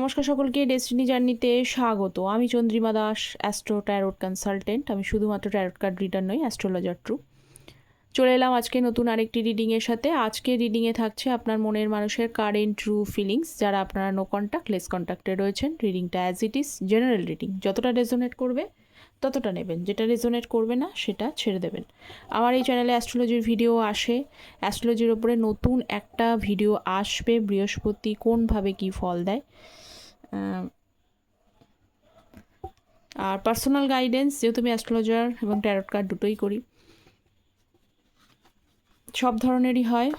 নমস্কার সকলকে ডেস্টিনি জার্নিতে স্বাগত। আমি Chandrima Das astro tarot consultant আমি শুধুমাত্র ট্যারোট কার্ড রিডার নই অ্যাস্ট্রোলজার ট্রু চলে এলাম আজকে নতুন আরেকটি রিডিংয়ের সাথে। আজকে রিডিংয়ে থাকছে আপনার মনের মানুষের কারেন্ট ট্রু ফিলিংস যারা আপনারা নো কন্ট্যাক্ট লেস কন্ট্যাক্টে রয়েছেন। রিডিংটা as it is general reading যতটা রেজোনেট করবে, ততটা নেবেন। যেটা রেজোনেট করবে না, সেটা ছেড়ে দেবেন। আমার এই চ্যানেলে অ্যাস্ট্রোলজির ভিডিও আসে। অ্যাস্ট্রোলজির ওপরে নতুন একটা ভিডিও আসবে, বৃহস্পতি কোনভাবে কি ফল দেয়। আর পার্সোনাল গাইডেন্স যেহেতু আমি অ্যাস্ট্রোলজার এবং ট্যারট কার্ড দুটোই করি, সব ধরনেরই হয়।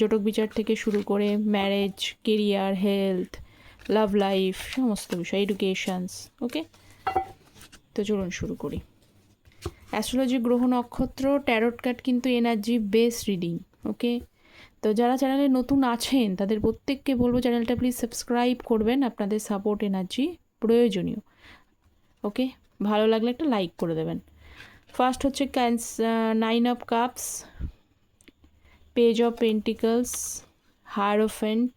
জটক বিচার থেকে শুরু করে marriage career health love life সমস্ত বিষয় এডুকেশনস ওকে তো চলুন শুরু করি। অ্যাস্ট্রোলজি গ্রহ, নক্ষত্র ট্যারট কার্ড কিন্তু এনার্জি বেস রিডিং ওকে তো যারা চ্যানেলে নতুন আছেন, তাদের প্রত্যেককে বলব চ্যানেলটা প্লিজ সাবস্ক্রাইব করবেন, আপনাদের সাপোর্ট এনার্জি প্রয়োজনীয়। ওকে ভালো লাগলে একটা লাইক করে দেবেন। ফার্স্ট হচ্ছে Cannes nine of cups page of pentacles hierophant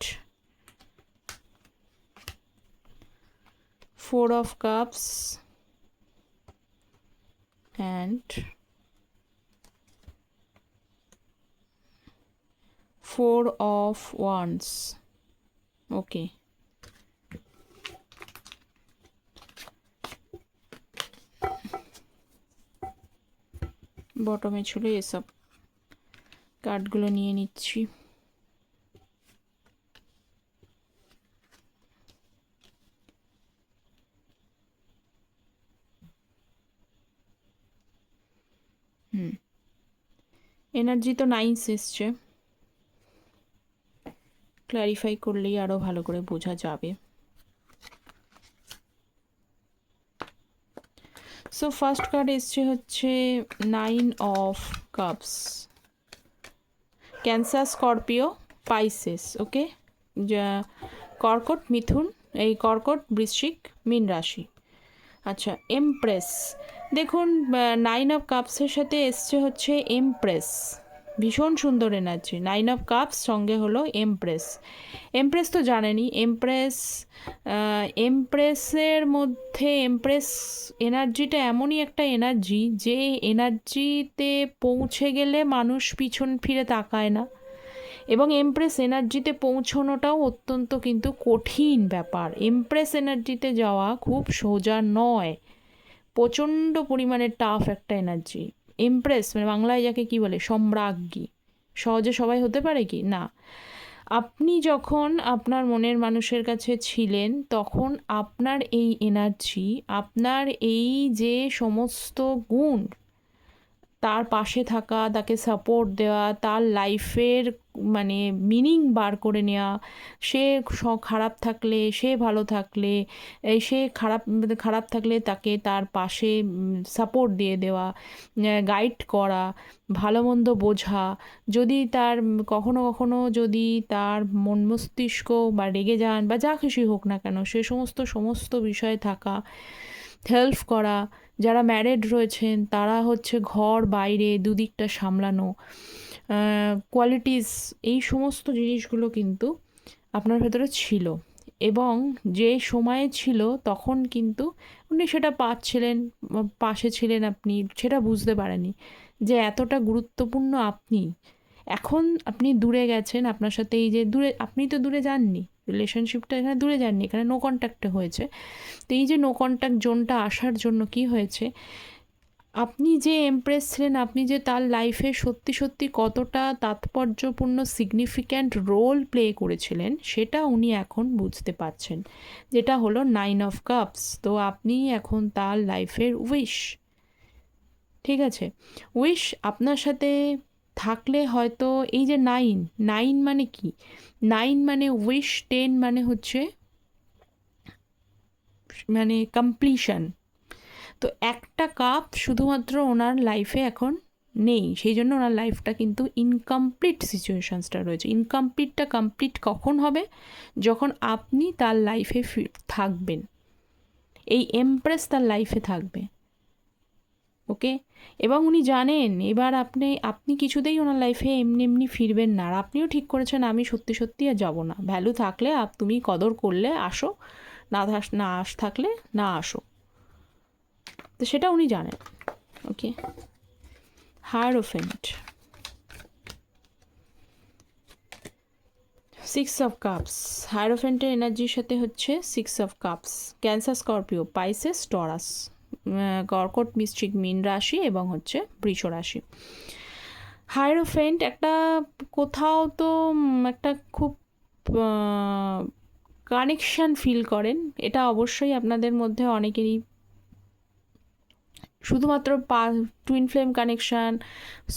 four of cups and four of wands. Okay. বটমে ছিল এসব কার্ডগুলো নিয়ে নিচ্ছি। হুম। এনার্জি তো নাইন্স এসছে। ক্ল্যারিফাই করলেই আরও ভালো করে বোঝা যাবে। সো ফার্স্ট কার্ড এসছে হচ্ছে nine of cups Cancer Scorpio Pisces okay কর্কট, মিথুন, এই কর্কট, বৃশ্চিক, মীন রাশি। আচ্ছা এমপ্রেস দেখুন নাইন অফ কাপসের সাথে এসছে হচ্ছে এমপ্রেস ভীষণ সুন্দর এনার্জি নাইন অফ কাপস সঙ্গে হলো এমপ্রেস এমপ্রেস তো জানেনই এমপ্রেস এমপ্রেসের মধ্যে এমপ্রেস এনার্জিটা এমনই একটা এনার্জি যে এনার্জিতে পৌঁছে গেলে মানুষ পিছন ফিরে তাকায় না। এবং এমপ্রেস এনার্জিতে পৌঁছানোটাও অত্যন্ত কিন্তু কঠিন ব্যাপার। এমপ্রেস এনার্জিতে যাওয়া খুব সোজা নয়। প্রচণ্ড পরিমাণে টাফ একটা এনার্জি এমপ্রেস মানে বাংলায় যাকে কি বলে, সম্রাজ্ঞী। সহজে সবাই হতে পারে কি? না। আপনি যখন আপনার মনের মানুষের কাছে ছিলেন, তখন আপনার এই এনার্জি আপনার এই যে সমস্ত গুণ তার পাশে থাকা, তাকে সাপোর্ট দেওয়া, তার লাইফের মানে মিনিং বার করে নেওয়া সে খারাপ থাকলে সে ভালো থাকলে সে খারাপ খারাপ থাকলে তাকে তার পাশে সাপোর্ট দিয়ে দেওয়া গাইড করা, ভালো মন্দ বোঝা, যদি তার, কখনো কখনো যদি তার মন মস্তিষ্ক বা রেগে যান বা যা খুশি হোক না কেন, সে সমস্ত সমস্ত বিষয়ে থাকা হেল্প করা যারা ম্যারেড রয়েছেন, তারা হচ্ছে ঘর, বাইরে, দুদিকটা সামলানো কোয়ালিটিস এই সমস্ত জিনিসগুলো কিন্তু আপনার ভেতরে ছিল। এবং যে সময়ে ছিল, তখন কিন্তু উনি সেটা পাচ্ছিলেন, পাশে ছিলেন আপনি, সেটা বুঝতে পারেনি যে এতটা গুরুত্বপূর্ণ আপনি। এখন আপনি দূরে গেছেন, আপনার সাথে এই যে দূরে, আপনি তো দূরে যাননি। রিলেশনশিপটা এখানে দূরে যাননি এখানে নো কন্ট্যাক্টে হয়েছে। তো এই যে নো কন্ট্যাক্ট জোনটা আসার জন্য কি হয়েছে? আপনি যে এমপ্রেস ছিলেন, আপনি যে তার লাইফে সত্যি সত্যি কতটা তাৎপর্যপূর্ণ সিগনিফিক্যান্ট রোল প্লে করেছিলেন, সেটা উনি এখন বুঝতে পারছেন। যেটা হলো নাইন অফ কাপস তো আপনি এখন তার লাইফের উইশ ঠিক আছে? উইশ আপনার সাথে থাকলে হয়তো এই যে নাইন নাইন মানে কি? নাইন মানে উইশ টেন মানে হচ্ছে মানে কমপ্লিশন তো একটা কাপ শুধুমাত্র ওনার লাইফে এখন নেই, সেই জন্য ওনার লাইফটা কিন্তু ইনকমপ্লিট সিচুয়েশানসটা রয়েছে। ইনকমপ্লিটটা কমপ্লিট কখন হবে? যখন আপনি তার লাইফে থাকবেন। এই এমপ্রেস তার লাইফে থাকবে। ওকে? এবং উনি জানেন, এবার আপনি আপনি কিছুতেই ওনার লাইফে এমনি এমনি ফিরবেন না। আর আপনিও ঠিক করেছেন, আমি সত্যি সত্যি আর যাব না। ভ্যালু থাকলে আপ, তুমি কদর করলে আসো। না না আস থাকলে না আসো। তো সেটা উনি জানেন। Okay? Hierophant six of cups হায়ারোফেন্টের এনার্জির সাথে হচ্ছে six of cups Cancer, Scorpio Pisces Taurus কর্কট মিস্ট্রিক মিন রাশি এবং হচ্ছে বৃষ রাশি। হায়ারোফেন্ট একটা কোথাও তো একটা খুব কানেকশান ফিল করেন। এটা অবশ্যই আপনাদের মধ্যে অনেকেরই শুধুমাত্র পা twin flame connection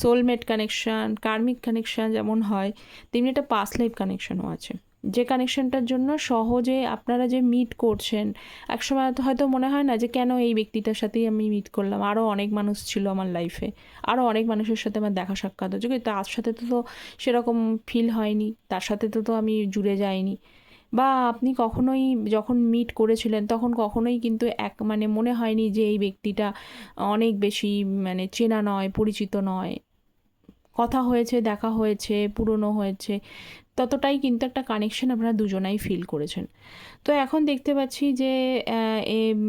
soulmate connection karmic connection যেমন হয়, তেমনি একটা পাস লাইফ কানেকশানও আছে। যে কানেকশানটার জন্য সহজে আপনারা যে মিট করছেন, একসময় হয়তো মনে হয় না যে কেন এই ব্যক্তিটার সাথেই আমি মিট করলাম। আরও অনেক মানুষ ছিল আমার লাইফে আরও অনেক মানুষের সাথে আমার দেখা সাক্ষাৎ হচ্ছে কিন্তু তার সাথে তো তো সেরকম ফিল হয়নি। তার সাথে তো তো আমি জুড়ে যাইনি। বা আপনি কখনোই যখন মিট করেছিলেন, তখন কখনোই কিন্তু এক মানে মনে হয়নি যে এই ব্যক্তিটা অনেক বেশি মানে চেনা নয়, পরিচিত নয়। কথা হয়েছে, দেখা হয়েছে, পুরনো হয়েছে। ততটাই কিন্তু একটা কানেকশন আপনারা দুজনাই ফিল করেছেন। তো এখন দেখতে পাচ্ছি যে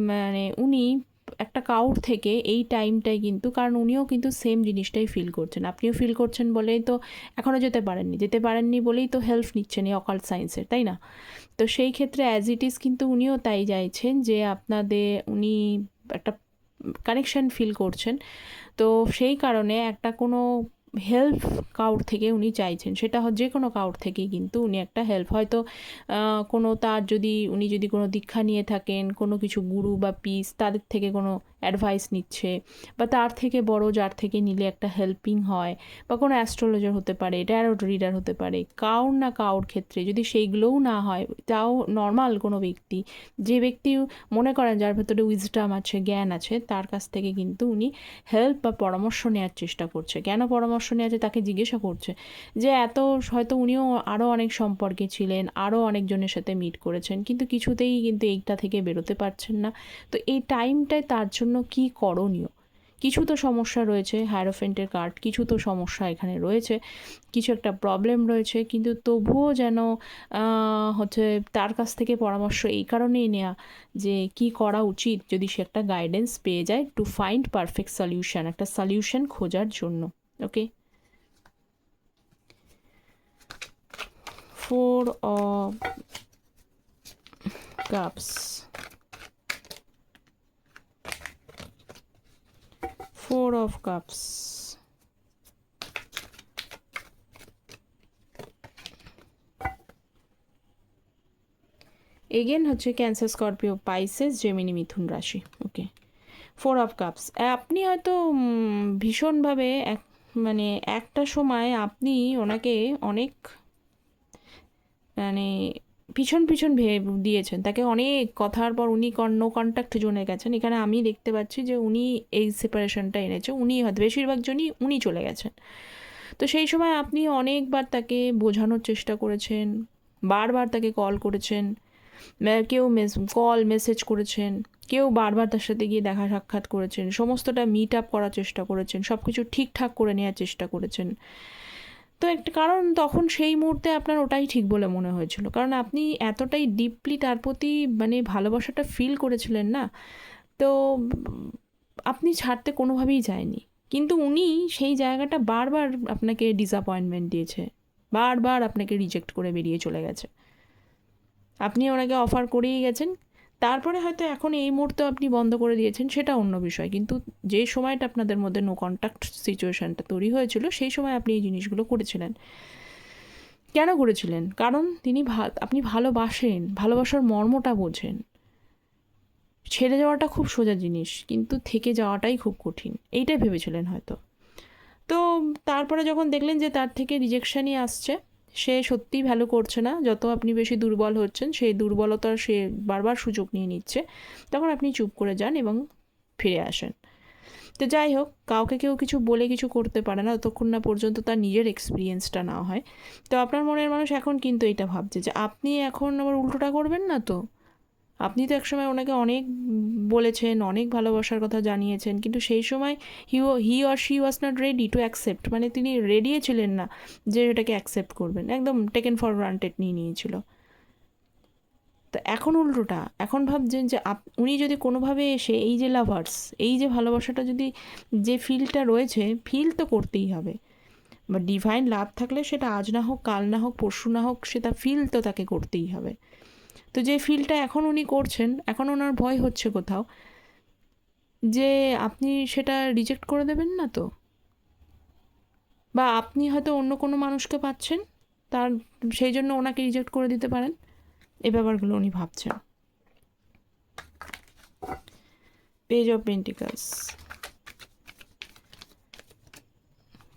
মানে উনি একটা কাউর থেকে এই টাইমটাই কিন্তু, কারণ উনিও কিন্তু সেম জিনিসটাই ফিল করছেন। আপনিও ফিল করছেন বলেই তো এখনও যেতে পারেননি। যেতে পারেননি বলেই তো হেল্প নিচ্ছেন এই অকাল সায়েন্সের তাই না? তো সেই ক্ষেত্রে অ্যাজ ইট ইজ কিন্তু উনিও তাই চাইছেন যে, আপনাদের উনি একটা কানেকশন ফিল করছেন। তো সেই কারণে একটা কোনো হেল্প কাউর থেকে উনি চাইছেন। সেটা যে কোনো কাউর থেকেই কিন্তু উনি একটা হেল্প হয়তো কোনো তার যদি, উনি যদি কোনো দীক্ষা নিয়ে থাকেন, কোনো কিছু গুরু বা পিস তাদের থেকে কোনো অ্যাডভাইস নিচ্ছে বা তার থেকে বড়, যার থেকে নিলে একটা হেল্পিং হয় বা কোনো অ্যাস্ট্রোলজার হতে পারে ট্যারোট রিডার হতে পারে, কাউর না কাউর ক্ষেত্রে যদি সেইগুলোও না হয়, তাও নর্মাল কোনো ব্যক্তি, যে ব্যক্তি মনে করেন যার ভেতরে উইজডাম আছে, জ্ঞান আছে, তার কাছ থেকে কিন্তু উনি হেল্প বা পরামর্শ নেওয়ার চেষ্টা করছে। কেন পরামর্শ নেওয়া আছে তাকে জিজ্ঞাসা করছে? যে এত হয়তো উনিও আরও অনেক সম্পর্কে ছিলেন আরও অনেকজনের সাথে মিট করেছেন, কিন্তু কিছুতেই কিন্তু এইটা থেকে বেরোতে পারছেন না। তো এই টাইমটায় তার জন্য কি করণীয়? কিছু তো সমস্যা রয়েছে হ্যারোফেন্টের কার্ড, কিছু তো সমস্যা এখানে রয়েছে, কিছু একটা প্রবলেম রয়েছে, কিন্তু তবুও যেন হচ্ছে তার কাছ থেকে পরামর্শ এই কারণেই নেওয়া যে কি করা উচিত যদি সে একটা গাইডেন্স পেয়ে যায় টু ফাইন্ড পারফেক্ট সলিউশন একটা সলিউশন খোঁজার জন্য okay four cups four of cups again হচ্ছে ক্যান্সার স্করপিও পাইসেস জেমিনি মিথুন রাশি ওকে ফোর অফ কাপস আপনি হয়তো ভীষণভাবে এক মানে একটা সময় আপনি ওনাকে অনেক মানে পিছন পিছন দিয়েছেন। তাকে অনেক কথার পর উনি নো কন্ট্যাক্ট জোনে গেছেন। এখানে আমি দেখতে পাচ্ছি যে উনি এই সেপারেশনটা এনেছে। উনি হয়তো বেশিরভাগ জনই উনি চলে গেছেন। তো সেই সময় আপনি অনেকবার তাকে বোঝানোর চেষ্টা করেছেন, বারবার তাকে কল করেছেন কেউ মেস কল মেসেজ করেছেন, কেউ বারবার তার সাথে গিয়ে দেখা সাক্ষাৎ করেছেন, সমস্তটা মিট আপ করার চেষ্টা করেছেন সব কিছু ঠিকঠাক করে নেওয়ার চেষ্টা করেছেন। তো একটা কারণ তখন সেই মুহূর্তে আপনার ওটাই ঠিক বলে মনে হয়েছিল। কারণ আপনি এতটাই ডিপলি তার প্রতি মানে ভালোবাসাটা ফিল করেছিলেন না, তো আপনি ছাড়তে কোনোভাবেই যায়নি। কিন্তু উনি সেই জায়গাটা বারবার আপনাকে ডিসঅ্যাপয়েন্টমেন্ট দিয়েছে, বারবার আপনাকে রিজেক্ট করে বেরিয়ে চলে গেছে। আপনি ওনাকে অফার করেই গেছেন তারপরে হয়তো এখন এই মুহূর্তে আপনি বন্ধ করে দিয়েছেন, সেটা অন্য বিষয়। কিন্তু যে সময়টা আপনাদের মধ্যে নো কন্ট্যাক্ট সিচুয়েশানটা তৈরি হয়েছিল, সেই সময় আপনি এই জিনিসগুলো করেছিলেন। কেন করেছিলেন? কারণ তিনি আপনি ভালোবাসেন, ভালোবাসার মর্মটা বোঝেন। ছেড়ে যাওয়াটা খুব সোজা জিনিস, কিন্তু থেকে যাওয়াটাই খুব কঠিন। এইটাই ভেবেছিলেন হয়তো। তো তারপরে যখন দেখলেন যে তার থেকে রিজেকশানই আসছে সে সত্যিই ভ্যালু করছে না। যত আপনি বেশি দুর্বল হচ্ছেন, সেই দুর্বলতার সে বারবার সুযোগ নিয়ে নিচ্ছে। তখন আপনি চুপ করে যান এবং ফিরে আসেন। তো যাই হোক, কাউকে কেউ কিছু বলে কিছু করতে পারে না। ততক্ষণ না পর্যন্ত তার নিজের এক্সপিরিয়েন্সটা না হয়। তো আপনার মনের মানুষ এখন কিন্তু এটা ভাবছে যে, আপনি এখন আবার উল্টোটা করবেন না তো? আপনি তো একসময় ওনাকে অনেক বলেছেন, অনেক ভালোবাসার কথা জানিয়েছেন, কিন্তু সেই সময় he he or she was not ready to accept মানে তিনি রেডিও ছিলেন না যে এটাকে অ্যাকসেপ্ট করবেন, একদম টেকেন ফর গ্রান্টেড নিয়ে নিয়েছিল। তো এখন উল্টোটা, এখন ভাবছেন যে আপ, উনি যদি কোনোভাবে এসে এই যে লাভার্স এই যে ভালোবাসাটা যদি, যে ফিলটা রয়েছে ফিল তো করতেই হবে। বা ডিভাইন লাভ থাকলে সেটা আজ না হোক, কাল না হোক, পরশু না হোক, সেটা ফিল তো তাকে করতেই হবে। তো যে ফিলটা এখন উনি করছেন, এখন ওনার ভয় হচ্ছে কোথাও, যে আপনি সেটা রিজেক্ট করে দেবেন না তো? বা আপনি হয়তো অন্য কোনো মানুষকে পাচ্ছেন, তার, সেই জন্য ওনাকে রিজেক্ট করে দিতে পারেন, এ ব্যাপারগুলো উনি ভাবছেন। Page of pentacles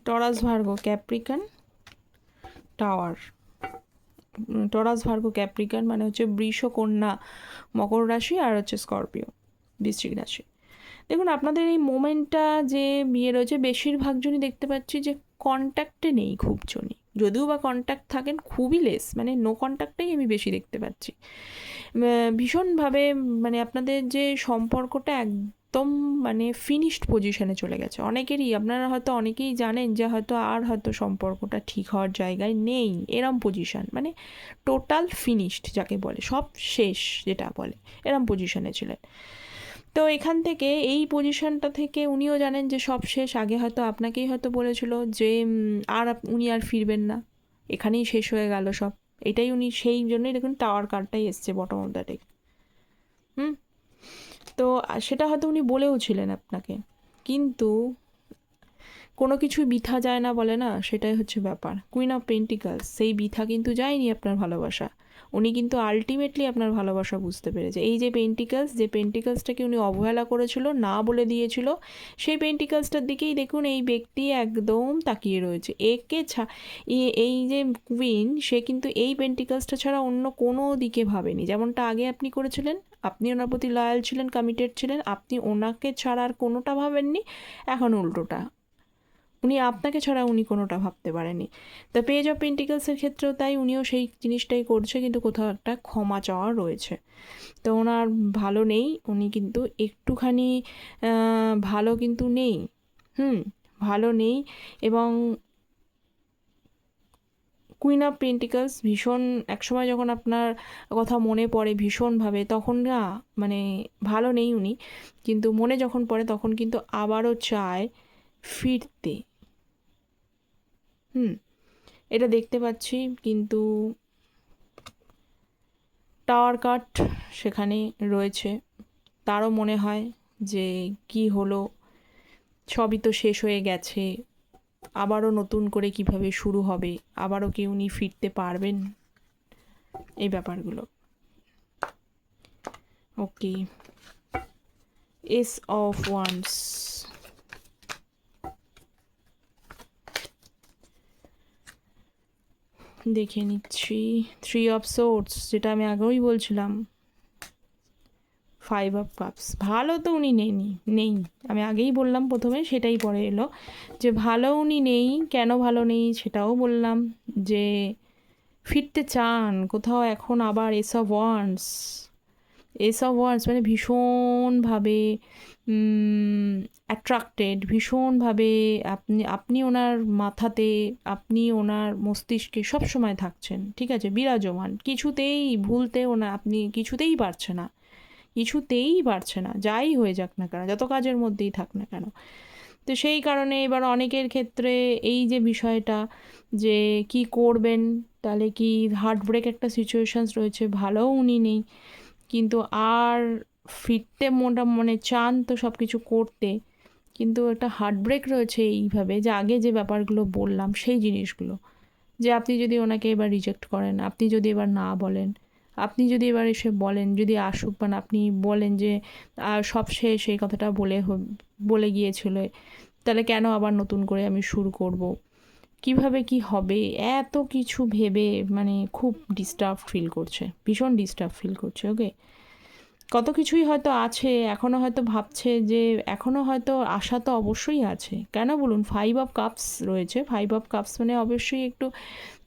Taurus Virgo Capricorn tower Taurus, Virgo, Capricorn মানে হচ্ছে বৃষ, কন্যা, মকর রাশি আর হচ্ছে স্করপিও, বৃশ্চিক রাশি। দেখুন, আপনাদের এই মোমেন্টটা যে বিয়ে রয়েছে, বেশিরভাগ জনই দেখতে পাচ্ছি যে কন্ট্যাক্টে নেই খুব জনই। যদিও বা কন্ট্যাক্ট থাকেন, খুবই লেস মানে নো কন্ট্যাক্টেই আমি বেশি দেখতে পাচ্ছি। ভীষণভাবে মানে আপনাদের যে সম্পর্কটা একদম মানে ফিনিশড পজিশনে চলে গেছে। অনেকেরই, আপনারা হয়তো অনেকেই জানেন যে হয়তো আর হয়তো সম্পর্কটা ঠিক হওয়ার জায়গায় নেই। এরম পজিশন মানে টোটাল ফিনিশড যাকে বলে, সব শেষ যেটা বলে, এরম পজিশনে ছিলেন। তো এখান থেকে এই পজিশনটা থেকে উনিও জানেন যে সব শেষ। আগে হয়তো আপনাকেই হয়তো বলেছিল যে আর উনি আর ফিরবেন না। এখানেই শেষ হয়ে গেল সব। এটাই উনি, সেই জন্যই দেখুন টাওয়ার কার্ডটাই এসছে bottom of the deck hmm? তো সেটা হয়তো উনি বলেও ছিলেন আপনাকে। কিন্তু কোনো কিছুই বিথা যায় না বলে না, সেটাই হচ্ছে ব্যাপার। কুইন অফ পেন্টিকালস সেই বিথা কিন্তু যায়নি আপনার ভালোবাসা। উনি কিন্তু আলটিমেটলি আপনার ভালোবাসা বুঝতে পেরেছে। এই যে পেন্টিকালস যে পেন্টিকালসটাকে উনি অবহেলা করেছিল, না বলে দিয়েছিল, সেই পেন্টিকালসটার দিকেই দেখুন এই ব্যক্তি একদম তাকিয়ে রয়েছে। একে ছা এই যে কুইন সে কিন্তু এই পেন্টিকালসটা ছাড়া অন্য কোনো দিকে ভাবেনি। যেমনটা আগে আপনি করেছিলেন আপনি ওনার প্রতি লয়াল ছিলেন কমিটেড ছিলেন, আপনি ওনাকে ছাড়া আর কোনোটা ভাবেননি, এখন উল্টোটা। উনি আপনাকে ছাড়া উনি কোনোটা ভাবতে পারেনি। দ্য পেজ অফ পেন্টিকালসের ক্ষেত্রেও তাই উনিও সেই জিনিসটাই করছে, কিন্তু কোথাও একটা ক্ষমা চাওয়া রয়েছে। তো ওনার ভালো নেই, উনি কিন্তু একটুখানি ভালো কিন্তু নেই। হুম, ভালো নেই এবং কুইন অফ পেন্টিকালস ভীষণ একসময় যখন আপনার কথা মনে পড়ে ভীষণভাবে, তখন না মানে ভালো নেই উনি। কিন্তু মনে যখন পড়ে তখন কিন্তু আবারও চায় ফিরতে। হুম, এটা দেখতে পাচ্ছি কিন্তু টাওয়ার কাট সেখানে রয়েছে। তারও মনে হয় যে কি হলো, সবই তো শেষ হয়ে গেছে। আবারও নতুন করে কীভাবে শুরু হবে? আবারও কি উনি ফিরতে পারবেন? এই ব্যাপারগুলো। ওকে। Ace of wands. দেখে নিচ্ছি। থ্রি অফ সোর্স যেটা আমি আগেই বলছিলাম। ফাইভ অফ কাপস ভালো তো উনি নেইনি নেই। আমি আগেই বললাম প্রথমে, সেটাই পরে এলো। যে ভালো উনি নেই, কেন ভালো নেই সেটাও বললাম। যে ফিরতে চান, কোথাও এখন আবার এসব ওয়ান্স এসব ওয়ার্ডস মানে ভীষণভাবে অ্যাট্রাক্টেড ভীষণভাবে আপনি আপনি ওনার মাথাতে, আপনি ওনার মস্তিষ্কে সব সময় থাকছেন। ঠিক আছে? বিরাজমান। কিছুতেই ভুলতে ওনার আপনি কিছুতেই পারছে না। কিছুতেই পারছে না, যাই হয়ে যাক না কেন, যত কাজের মধ্যেই থাক না কেন। তো সেই কারণে এবার অনেকের ক্ষেত্রে এই যে বিষয়টা যে কি করবেন, তাহলে কি হার্ট ব্রেক একটা সিচুয়েশানস রয়েছে ভালোও উনি নেই। কিন্তু আর ফিরতে মোটা মানে চান তো সব কিছু করতে, কিন্তু একটা হার্টব্রেক রয়েছে এইভাবে যে আগে যে ব্যাপারগুলো বললাম, সেই জিনিসগুলো। যে আপনি যদি ওনাকে এবার রিজেক্ট করেন, আপনি যদি এবার না বলেন আপনি যদি এবার এসে বলেন, যদি আসুক মানে আপনি বলেন যে সব শেষ, এই কথাটা বলে বলে গিয়েছিল, তাহলে কেন আবার নতুন করে আমি শুরু করব? কীভাবে কি হবে? এত কিছু ভেবে মানে খুব ডিস্টার্ব ফিল করছে, ভীষণ ডিস্টার্ব ফিল করছে ওকে কত কিছুই হয়তো আছে এখনও হয়তো ভাবছে যে এখনও হয়তো আশা তো অবশ্যই আছে। কেন বলুন? ফাইভ অফ কাপস রয়েছে। ফাইভ অফ কাপস মানে অবশ্যই একটু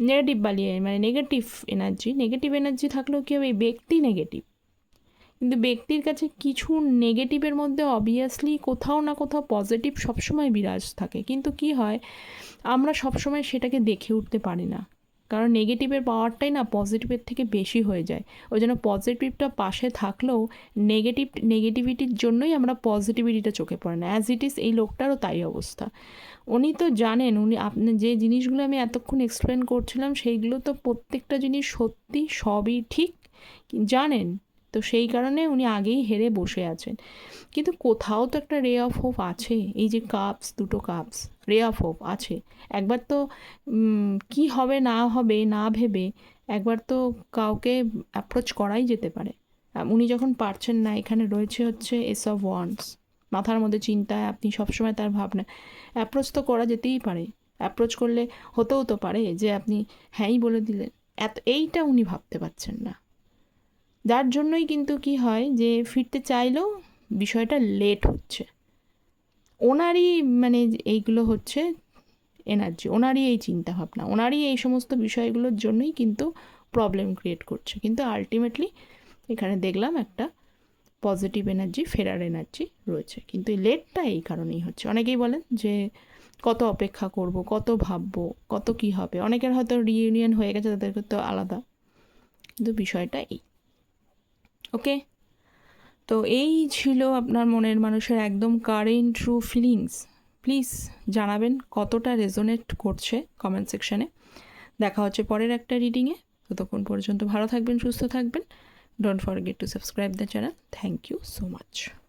নেগেটিভ বালিয়ে মানে নেগেটিভ এনার্জি নেগেটিভ এনার্জি থাকলেও কি হবে? ব্যক্তি নেগেটিভ কিন্তু ব্যক্তির কাছে কিছু নেগেটিভের মধ্যে অবভিয়াসলি কোথাও না কোথাও পজিটিভ সবসময় বিরাজ থাকে। কিন্তু কি হয়? আমরা সবসময় সেটাকে দেখে উঠতে পারি না। কারণ নেগেটিভের পাওয়ারটাই না পজিটিভের থেকে বেশি হয়ে যায়। ওই জন্য পজিটিভটা পাশে থাকলেও নেগেটিভ নেগেটিভিটির জন্যই আমরা পজিটিভিটিটা চোখে পড়ে না। অ্যাজ ইট ইজ এই লোকটারও তাই অবস্থা। উনি তো জানেন, উনি আপনি যে জিনিসগুলো আমি এতক্ষণ এক্সপ্লেন করছিলাম, সেইগুলো তো প্রত্যেকটা জিনিস সত্যি সবই ঠিক। জানেন তো সেই কারণে উনি আগেই হেরে বসে আছেন। কিন্তু কোথাও তো একটা রে অফ হোপ আছে, এই যে কাপস দুটো কাপস রে অফ হোপ আছে। একবার তো কি হবে, না হবে, না ভেবে একবার তো কাউকে অ্যাপ্রোচ করাই যেতে পারে। উনি যখন পারছেন না, এখানে রয়েছে হচ্ছে এস অফ ওয়ান্স মাথার মধ্যে চিন্তায় আপনি সবসময় তার ভাবনা অ্যাপ্রোচ তো করা যেতেই পারে। অ্যাপ্রোচ করলে হতেও তো পারে যে আপনি হ্যাঁই বলে দিলেন। এত, এইটা উনি ভাবতে পারছেন না। যার জন্যই কিন্তু কি হয় যে ফিরতে চাইলেও বিষয়টা লেট হচ্ছে। ওনারই মানে এইগুলো হচ্ছে এনার্জি ওনারই এই চিন্তা ভাবনা ওনারই এই সমস্ত বিষয়গুলোর জন্যই কিন্তু প্রবলেম ক্রিয়েট করছে। কিন্তু আলটিমেটলি এখানে দেখলাম একটা পজিটিভ এনার্জি ফেরার এনার্জি রয়েছে। কিন্তু এই লেটটা এই কারণেই হচ্ছে। অনেকেই বলেন যে কত অপেক্ষা করব, কত ভাববো, কত কি হবে? অনেকের হয়তো রিইউনিয়ন হয়ে গেছে, তাদেরকে তো আলাদা। কিন্তু বিষয়টা এই। ওকে? তো এই ছিল আপনার মনের মানুষের একদম কারেন্ট ট্রু ফিলিংস প্লিজ জানাবেন কতটা রেজোনেট করছে কমেন্ট সেকশানে দেখা হচ্ছে পরের একটা রিডিংয়ে ততক্ষণ পর্যন্ত ভালো থাকবেন, সুস্থ থাকবেন। Don't forget to subscribe the channel thank you so much